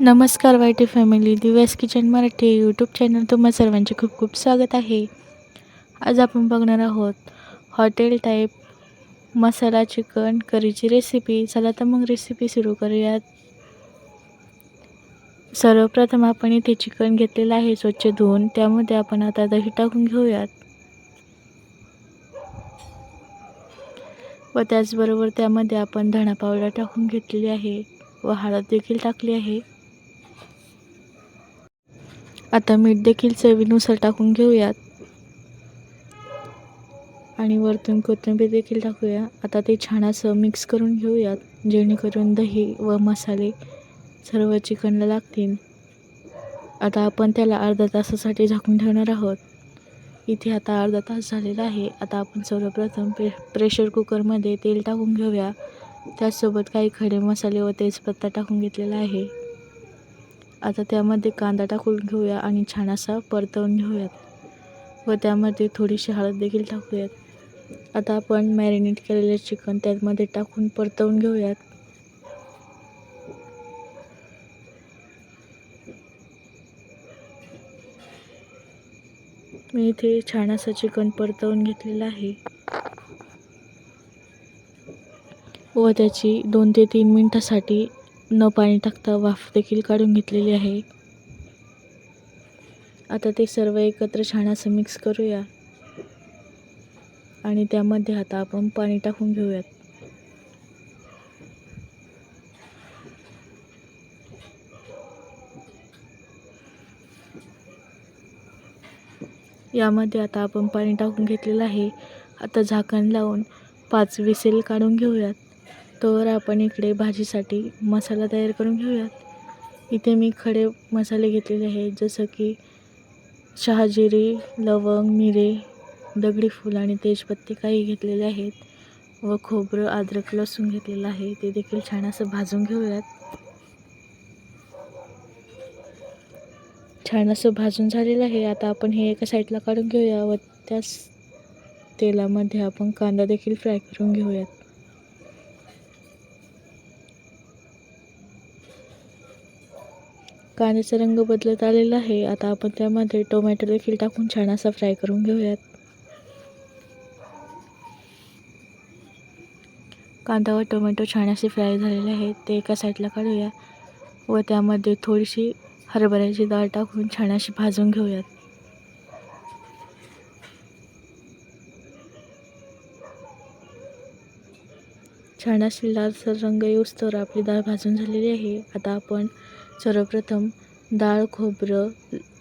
नमस्कार YT family Divya's kitchen Marathi YouTube channel तुम्हा सर्वांचे खूप खूप स्वागत आहे. आज आपण बघणार आहोत हॉटेल टाईप मसाला चिकन करीची रेसिपी चला तर मग रेसिपी सुरू करूयात. सर्वप्रथम आपण इथे चिकन घेतलेलं आहे स्वच्छ धुवून. त्यामध्ये आपण आता दही टाकून घेऊयात. व त्याचबरोबर त्यामध्ये आपण धणा पावडर टाकून घेतलेली आहे व हळद देखील टाकली आहे. आता मीठ देखील चवीनुसार टाकून घेऊयात. आणि वरतून कोथिंबीर देखील टाकूया. आता ते छान असं मिक्स करून घेऊयात. जेणेकरून दही व मसाले सर्व चिकनला लागतील. आता आपण त्याला अर्धा तासासाठी झाकून ठेवणार आहोत. इथे आता अर्धा तास झालेला आहे. आता आपण सर्वप्रथम प्रे प्रेशर कुकरमध्ये तेल टाकून घेऊया. त्याचसोबत काही खडे मसाले व तेजपत्ता टाकून घेतलेला आहे. आता त्यामध्ये कांदा टाकून घेऊया आणि छान असा परतवून घेऊयात. व त्यामध्ये थोडीशी हळद देखील टाकूयात. आता आपण मॅरिनेट केलेले चिकन त्यामध्ये टाकून परतवून घेऊयात. मी इथे छान असं चिकन परतवून घेतलेलं आहे. व त्याची दोन ते तीन मिनटासाठी न पाणी टाकता वाफ देखील काढून घेतलेली आहे. आता ते सर्व एकत्र छान असं मिक्स करूया. आणि त्यामध्ये आता आपण पाणी टाकून घेऊयात. यामध्ये आता आपण पाणी टाकून घेतलेलं आहे. आता झाकण लावून पाच विसेल काढून घेऊयात. तर आपण इकडे भाजीसाठी मसाला तयार करून घेऊयात. इथे मी खडे मसाले घेतलेले आहेत जसं की शहाजिरी लवंग मिरे दगडी फूल आणि तेजपत्ते काही घेतलेले आहेत व खोबरं अद्रक लसूण घेतलेलं आहे. ते देखील छान असं भाजून घेऊयात. छान असं भाजून झालेलं आहे. आता आपण हे एका साईडला काढून घेऊया व त्याच तेलामध्ये आपण कांदा देखील फ्राय करून घेऊयात. कांद्याचा रंग बदलत आलेला आहे. आता आपण त्यामध्ये टोमॅटो देखील टाकून छान असा फ्राय करून घेऊयात. कांदा व टोमॅटो छान असे फ्राय झालेले आहेत. ते एका साईडला काढूया व त्यामध्ये थोडीशी हरभऱ्याची डाळ टाकून छान अशी भाजून घेऊयात. छान अशी लालसर रंग येऊस्तोवर आपली डाळ भाजून झालेली आहे. आता आपण सर्वप्रथम डाळ खोबरं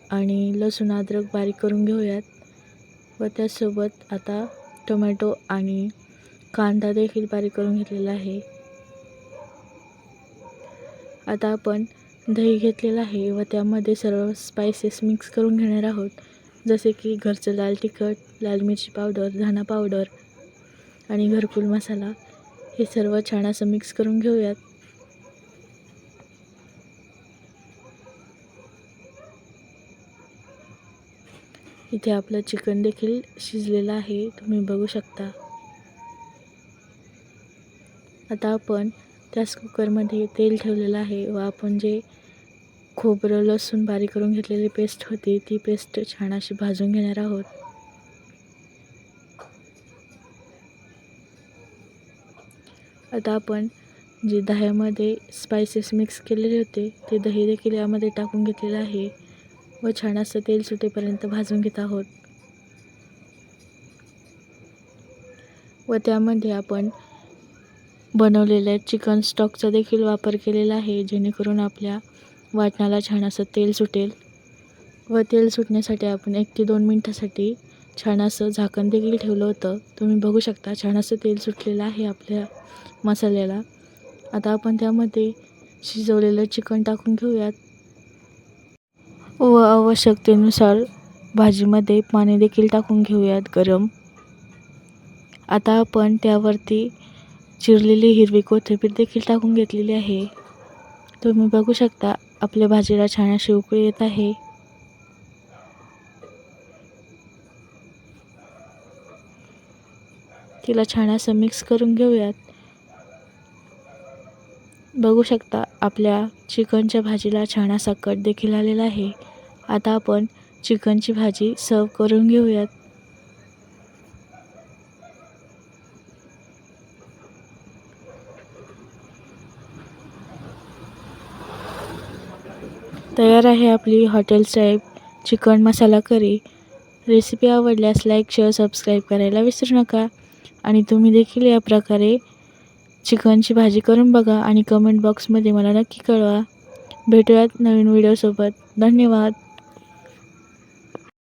आणि लसूण अद्रक बारीक करून घेऊयात व त्यासोबत आता टोमॅटो आणि कांदा देखील बारीक करून घेतलेला आहे. आता आपण दही घेतलेलं आहे व त्यामध्ये सर्व स्पायसेस मिक्स करून घेणार आहोत. जसे की घरचं लाल तिखट लाल मिरची पावडर धना पावडर आणि घरकुल मसाला हे सर्व छान असं मिक्स करून घेऊयात. इथे आपलं चिकन देखील शिजलेलं आहे. तुम्ही बघू शकता. आता आपण त्याच कुकरमध्ये तेल ठेवलेलं आहे व आपण जे खोबरं लसूण बारीक करून घेतलेली पेस्ट होती ती पेस्ट छान अशी भाजून घेणार आहोत. आता आपण जे दह्यामध्ये स्पायसेस मिक्स केलेले होते ते दही देखील यामध्ये टाकून घेतलेलं आहे. व छान असं तेल सुटेपर्यंत भाजून घेत आहोत. व त्यामध्ये आपण बनवलेल्या चिकन स्टॉकचा देखील वापर केलेला आहे जेणेकरून आपल्या वाटणाला छान असं तेल सुटेल. व तेल सुटण्यासाठी आपण एक ते दोन मिनटासाठी छान असं झाकण देखील ठेवलं होतं. तुम्ही बघू शकता छान असं तेल सुटलेलं आहे आपल्या मसाल्याला. आता आपण त्यामध्ये शिजवलेलं चिकन टाकून घेऊयात. व आवश्यकतेनुसार भाजीमध्ये पाणी देखील टाकून घेऊयात गरम. आता आपण त्यावरती चिरलेली हिरवी कोथिंबीर देखील टाकून घेतलेली आहे. तुम्ही बघू शकता आपल्या भाजीला छान अशी उकळी येत आहे. तिला छान असं मिक्स करून घेऊयात. बघू शकता आपल्या चिकनच्या भाजीला छान असा कट देखील आलेला आहे. आता आपण चिकनची भाजी सर्व करून घेऊयात. तयार आहे आपली हॉटेल साहेब चिकन मसाला करी. रेसिपी आवडल्यास लाईक शेअर सबस्क्राईब करायला विसरू नका. आणि तुम्ही देखील या प्रकारे चिकनची भाजी करून बघा आणि कमेंट बॉक्समध्ये मला नक्की कळवा. भेटूयात नवीन व्हिडिओसोबत धन्यवाद.